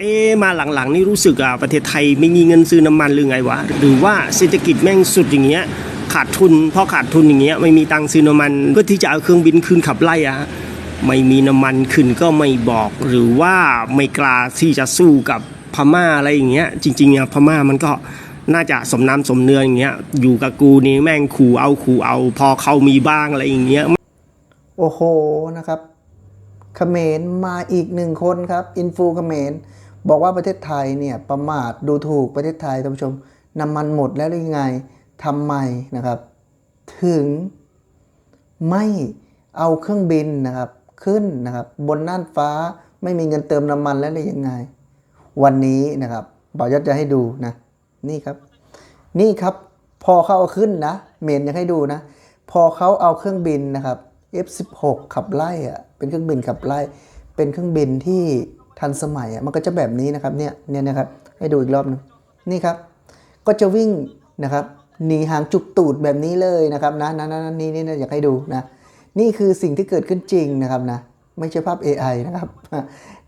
เอ๊มาหลังๆนี่รู้สึกอะประเทศไทยไม่มีเงินซื้อน้ำมันหรือไงวะ หรือว่าเศรษฐกิจแม่งสุดอย่างเงี้ยขาดทุนเพราะขาดทุนอย่างเงี้ยไม่มีตังค์ซื้อน้ำมันเพื่อที่จะเอาเครื่องบินขึ้นขับไล่อะฮะไม่มีน้ำมันขึ้นก็ไม่บอก หรือว่าไม่กล้าที่จะสู้กับพม่าอะไรอย่างเงี้ยจริงๆอะพม่ามันก็น่าจะสมน้ำสมเนื้ออย่างเงี้ยอยู่กับกูนี่แม่งขู่เอาขู่เอา พอเขามีบ้างอะไรอย่างเงี้ยโอ้โหนะครับเขมรมาอีกหนึ่งคนครับอินฟูเขมร บอกว่าประเทศไทยเนี่ยประมาทดูถูกประเทศไทยท่านผู้ชมน้ำมันหมดแล้วหรือยังไงทำไมนะครับ ถึงไม่เอาเครื่องบินนะครับขึ้นนะครับบนน่านฟ้าไม่มีเงินเติมน้ำมันแล้วหรือยังไง วันนี้นะครับบ่าวยศจะให้ดูนะนี่ครับ นี่ครับพอเขาเอาขึ้นนะ เมนยากให้ดูนะ พอเขาเอาเครื่องบินนะครับ F16 ขับไล่อะเป็นเครื่องบินขับไล่ เป็นเครื่องบินที่ ทันสมัยอะมันก็จะแบบนี้นะครับเนี่ยเนี่ยนะครับให้ดูอีกรอบหนึงนี่ครับ ก็จะวิ่งนะครับหนีหางจุกตูดแบบนี้เลยนะครับนะนะนะนะนี่นี่นะอยากให้ดูนะนี่คือสิ่งที่เกิดขึ้นจริงนะครับนะไม่ใช่ภาพ AI นะครับ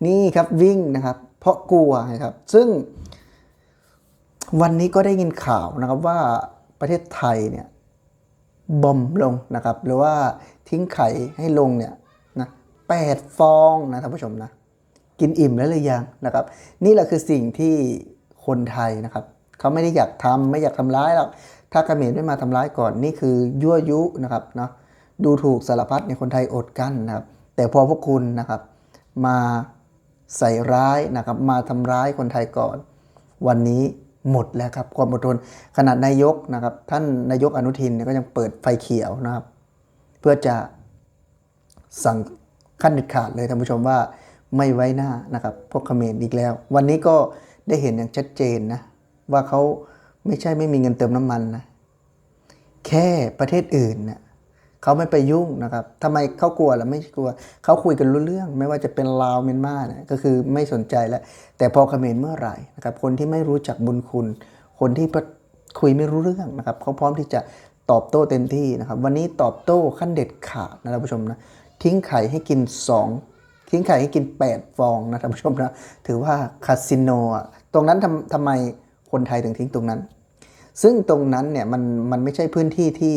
นี่ครับวิ่งนะครับ เพราะกลัวนะครับ ซึ่ง วันนี้ก็ได้ยินข่าวนะครับว่าประเทศไทยเนี่ยบอมลงนะครับ หรือว่าทิ้งไข่ให้ลงเนี่ยนะแปดฟองนะท่านผู้ชมนะ กินอิ่มแล้วหรือยังนะครับ นี่แหละคือสิ่งที่คนไทยนะครับเขาไม่ได้อยากทำไม่อยากทำร้ายหรอกถ้าเขมรไม่มาทำร้ายก่อนนี่คือยั่วยุนะครับเนาะดูถูกสารพัดในคนไทยอดกั้นนะครับ แต่พอพวกคุณนะครับมาใส่ร้ายนะครับ มาทำร้ายคนไทยก่อน วันนี้หมดแล้วครับความอดทนขนาดนายกนะครับ ท่านนายกอนุทินเนี่ยก็ยังเปิดไฟเขียวนะครับ เพื่อจะสั่งขั้นเด็ดขาดเลยท่านผู้ชมว่า ไม่ไว้หน้านะครับพวกเขมรอีกแล้ว วันนี้ก็ได้เห็นอย่างชัดเจนนะว่าเขาไม่ใช่ไม่มีเงินเติมน้ำมันนะแค่ประเทศอื่นเนะ่ยเขาไม่ไปยุ่งนะครับทำไมเขากลัวล่ะไม่กลัวเขาคุยกันรู้เรื่อง ไม่ว่าจะเป็นลาวเมียนมาเนี่ยก็คือไม่สนใจแล้ว แต่พอเขมรเมื่อไหร่นะครับ คนที่ไม่รู้จักบุญคุณ คนที่คุยไม่รู้เรื่องนะครับเขาพร้อมที่จะตอบโต้เต็มที่นะครับ วันนี้ตอบโต้ขั้นเด็ดขาดนะท่านผู้ชมนะทิ้งไข่ให้กิน 2 ทิ้งไข่ให้กิน 8 ฟองนะท่านผู้ชมนะถือว่าคาสิโนอะตรงนั้นทำทำไมคนไทยถึงทิ้งตรงนั้น ซึ่งตรงนั้นเนี่ยมันมันไม่ใช่พื้นที่ที่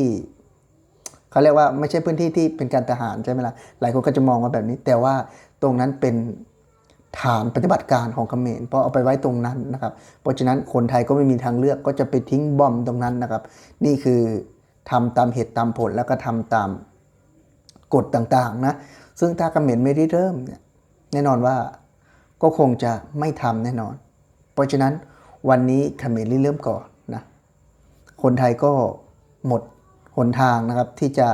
เขาเรียกว่าไม่ใช่พื้นที่ที่เป็นการทหารใช่ไหมล่ะหลายคนก็จะมองว่าแบบนี้ แต่ว่าตรงนั้นเป็นฐานปฏิบัติการของเขมรเพราะเอาไปไว้ตรงนั้นนะครับ เพราะฉะนั้นคนไทยก็ไม่มีทางเลือกก็จะไปทิ้งบอมตรงนั้นนะครับ นี่คือทำตามเหตุตามผลแล้วก็ทำตามกฎต่างๆนะ ซึ่งถ้าเขมรไม่ได้เริ่มเนี่ยแน่นอนว่าก็คงจะไม่ทำแน่นอน เพราะฉะนั้นวันนี้เขมรริเริ่มก่อนนะ คนไทยก็หมดหนทางนะครับที่จะ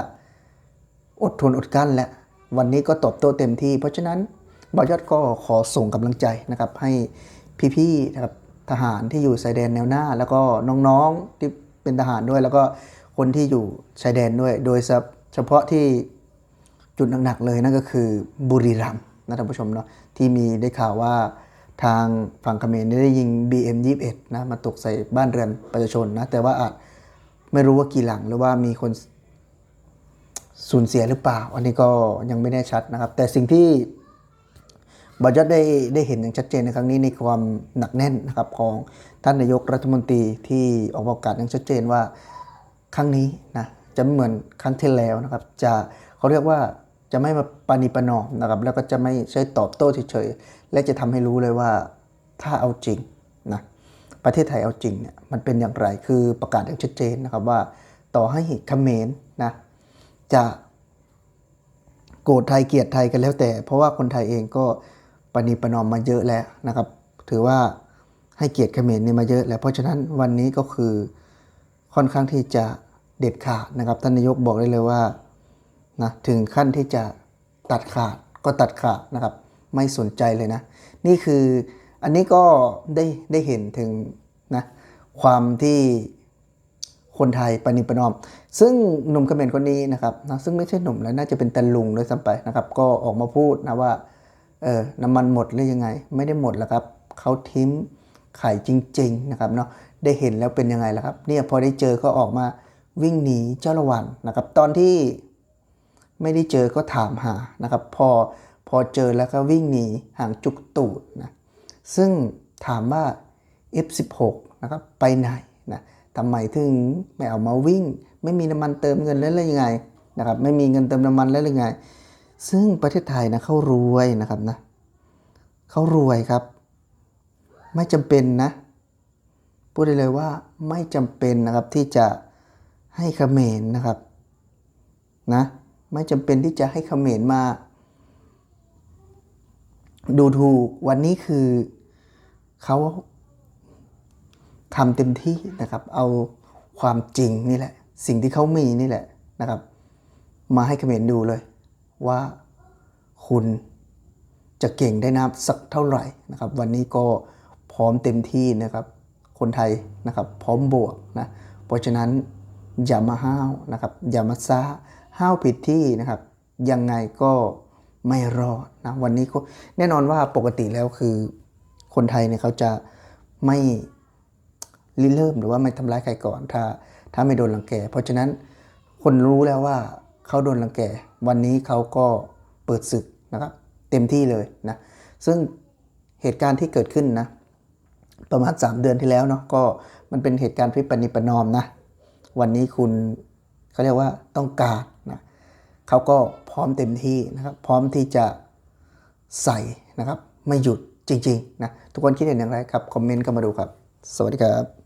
อดทนอดกลั้นและวันนี้ก็ตอบโต้เต็มที่ เพราะฉะนั้นบอยอดก็ขอส่งกำลังใจนะครับให้พี่ๆนะครับทหารที่อยู่ชายแดนแนวหน้า แล้วก็น้องๆที่เป็นทหารด้วย แล้วก็คนที่อยู่ชายแดนด้วย โดยเฉพาะที่ จุดหนักๆเลยนั่นก็คือบุรีรัมย์นะท่านผู้ชมเนาะที่มีได้ข่าวว่าทางฝั่งเขมรได้ยิง BM21 นะมาตกใส่บ้านเรือนประชาชนนะแต่ว่าอาจไม่รู้ว่ากี่หลังหรือว่ามีคนสูญเสียหรือเปล่า อันนี้ก็ยังไม่แน่ชัดนะครับ แต่สิ่งที่บอจดได้ได้เห็นอย่างชัดเจนในครั้งนี้ในความหนักแน่นนะครับของท่านนายกรัฐมนตรีที่ออกประกาศอย่างชัดเจนว่าครั้งนี้นะจะไม่เหมือนครั้งที่แล้วนะครับ จะเขาเรียกว่า จะไม่มาปานิปนอมนะครับ แล้วก็จะไม่ใช้ตอบโต้เฉยๆ และจะทำให้รู้เลยว่าถ้าเอาจริงนะประเทศไทยเอาจริงเนี่ยมันเป็นอย่างไรคือประกาศอย่างชัดเจนนะครับว่าต่อให้เขมรนะจะโกรธไทยเกลียดไทยกันแล้วแต่ เพราะว่าคนไทยเองก็ปณิประนอมมาเยอะแล้วนะครับ ถือว่าให้เกียรติเขมรนี่มาเยอะแล้ว เพราะฉะนั้นวันนี้ก็คือค่อนข้างที่จะเด็ดขาดนะครับท่านนายกบอกได้เลยว่า นะถึงขั้นที่จะตัดขาดก็ตัดขาดนะครับ ไม่สนใจเลยนะ นี่คืออันนี้ก็ได้ได้เห็นถึงนะความที่คนไทยปณิประนอม ซึ่งหนุ่มเขมรคนนี้นะครับนะซึ่งไม่ใช่หนุ่มแล้วน่าจะเป็นตาลุงด้วยซ้ำไปนะครับ ก็ออกมาพูดนะว่าเออน้ำมันหมดหรือยังไง ไม่ได้หมดแล้วครับเขาทิ้งไข่จริง ๆนะครับเนาะได้เห็นแล้วเป็นยังไงล่ะครับเนี่ยพอได้เจอก็ออกมาวิ่งหนีเจ้าละวันนะครับ ตอนที่ ไม่ได้เจอก็ถามหานะครับ พอพอเจอแล้วก็วิ่งหนีห่างจุกตูดนะซึ่งถามว่า F16 นะครับไปไหนนะทำไมถึงไม่เอามาวิ่ง ไม่มีน้ำมันเติมเงินแล้วหรือยังไงนะครับไม่มีเงินเติมน้ำมันแล้วหรือยังไง ซึ่งประเทศไทยนะเขารวยนะครับนะเขารวยครับ ไม่จำเป็นนะพูดได้เลยว่าไม่จำเป็นนะครับที่จะให้เขมรนะครับนะ ไม่จำเป็นที่จะให้เขมรมา ดูถูกวันนี้คือเขาทำเต็มที่นะครับ เอาความจริงนี่แหละ สิ่งที่เขามีนี่แหละนะครับ มาให้เขมรดูเลย ว่าคุณจะเก่งได้นับสักเท่าไหร่นะครับ วันนี้ก็พร้อมเต็มที่นะครับ คนไทยนะครับ พร้อมบวกนะเพราะฉะนั้นอย่ามาห้าวนะครับ อย่ามาซ่า ห้าวผิดที่นะครับ ยังไงก็ไม่รอดนะวันนี้ก็แน่นอนว่าปกติแล้วคือคนไทยเนี่ยเขาจะไม่ริเริ่มหรือว่าไม่ทำร้ายใครก่อน ถ้าถ้าไม่โดนรังแก เพราะฉะนั้นคนรู้แล้วว่าเขาโดนรังแก วันนี้เขาก็เปิดศึกนะครับ เต็มที่เลยนะซึ่งเหตุการณ์ที่เกิดขึ้นนะประมาณ 3 เดือนที่แล้วเนาะก็มันเป็นเหตุการณ์พิปนิประนอมนะ วันนี้คุณ เขาเรียกว่าต้องการนะเขาก็พร้อมเต็มที่นะครับ พร้อมที่จะใส่นะครับ ไม่หยุดจริงๆนะทุกคนคิดเห็นอย่างไรครับ คอมเมนต์กันมาดูครับ สวัสดีครับ